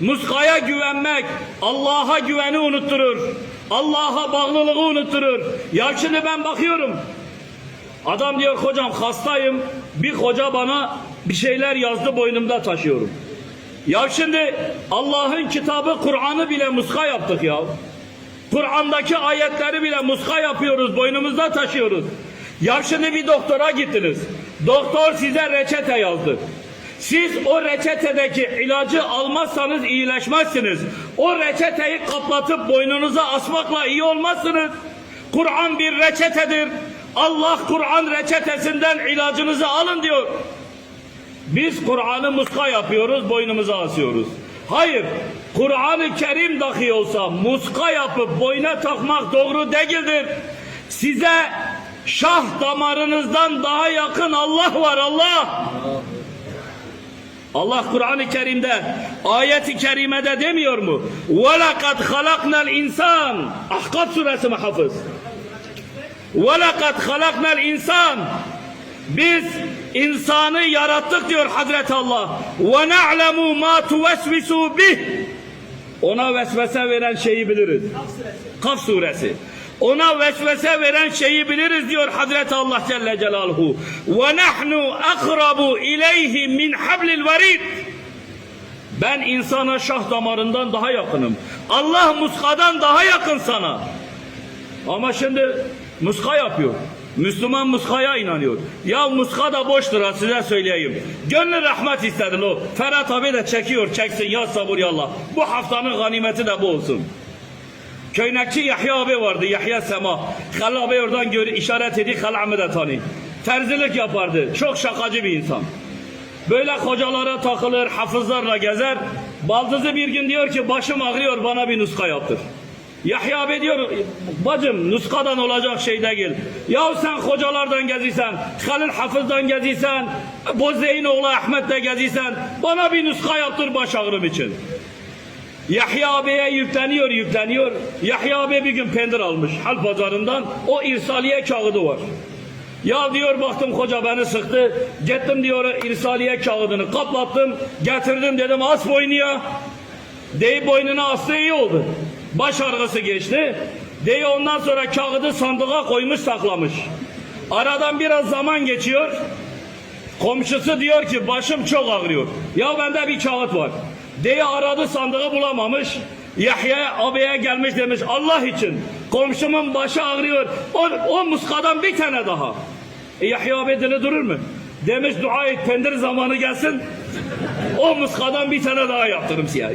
muskaya güvenmek Allah'a güveni unutturur. Allah'a bağlılığı unutturur. Ya şimdi ben bakıyorum. Adam diyor hocam hastayım. Bir hoca bana bir şeyler yazdı boynumda taşıyorum. Ya şimdi Allah'ın kitabı Kur'an'ı bile muska yaptık ya. Kur'an'daki ayetleri bile muska yapıyoruz, boynumuzda taşıyoruz. Ya şimdi bir doktora gittiniz. Doktor size reçete yazdı. Siz o reçetedeki ilacı almazsanız iyileşmezsiniz. O reçeteyi kaplatıp boynunuza asmakla iyi olmazsınız. Kur'an bir reçetedir. Allah Kur'an reçetesinden ilacınızı alın diyor. Biz Kur'an'ı muska yapıyoruz, boynumuza asıyoruz. Hayır, Kur'an-ı Kerim dahi olsa muska yapıp boyna takmak doğru değildir. Size şah damarınızdan daha yakın Allah var Allah. Allah Kur'an-ı Kerim'de ayeti kerimede demiyor mu? وَلَقَدْ خَلَقْنَا الْاِنْسَانِ Ahkaf suresi mi hafız? وَلَقَدْ خَلَقْنَا الْاِنْسَانِ Biz insanı yarattık diyor Hazreti Allah. وَنَعْلَمُ مَا تُوَسْوِسُوا بِهِ Ona vesvese veren şeyi biliriz. Kaf suresi. Ona vesvese veren şeyi biliriz diyor Hazreti Allah Celle Celaluhu. Ve nahnu akrabu ileyhi min hablil varid. Ben insana şah damarından daha yakınım. Allah muskadan daha yakın sana. Ama şimdi muska yapıyor. Müslüman muskaya inanıyor. Ya muska da boştur ha size söyleyeyim. Gönlü rahmet istedin o. Ferhat abi de çekiyor çeksin ya sabır ya Allah. Bu haftanın ganimeti de bu olsun. Köynekçi Yahya abi vardı Yahya Sema. Halil abi oradan gör, işaret edip Halil abi de tanı. Terzilik yapardı. Çok şakacı bir insan. Böyle hocalara takılır, hafızlarla gezer. Baldızı bir gün diyor ki başım ağrıyor bana bir nuska yaptır. Yahya abi diyor bacım nuskadan olacak şey değil. Ya sen hocalardan geziysen, Halil Hafız'dan geziysen, Bozey'in oğlu Ahmet'te geziysen bana bir nuska yaptır baş ağrım için. Yahya abiye yükleniyor yükleniyor. Yahya abi bir gün pendir almış hal pazarından. O irsaliye kağıdı var. Ya diyor baktım hoca beni sıktı. Gittim diyor irsaliye kağıdını kaplattım. Getirdim dedim as boynuya. Dey boynuna aslı iyi oldu. Baş ağrısı geçti. Dey ondan sonra kağıdı sandığa koymuş saklamış. Aradan biraz zaman geçiyor. Komşusu diyor ki başım çok ağrıyor. Ya bende bir kağıt var. Diye aradı sandığı bulamamış. Yahya abiye gelmiş demiş Allah için komşumun başı ağrıyor. O, o muskadan bir tane daha. E, Yahya abi dili durur mu? Demiş dua et pendir zamanı gelsin. O muskadan bir tane daha yaptırım siyah.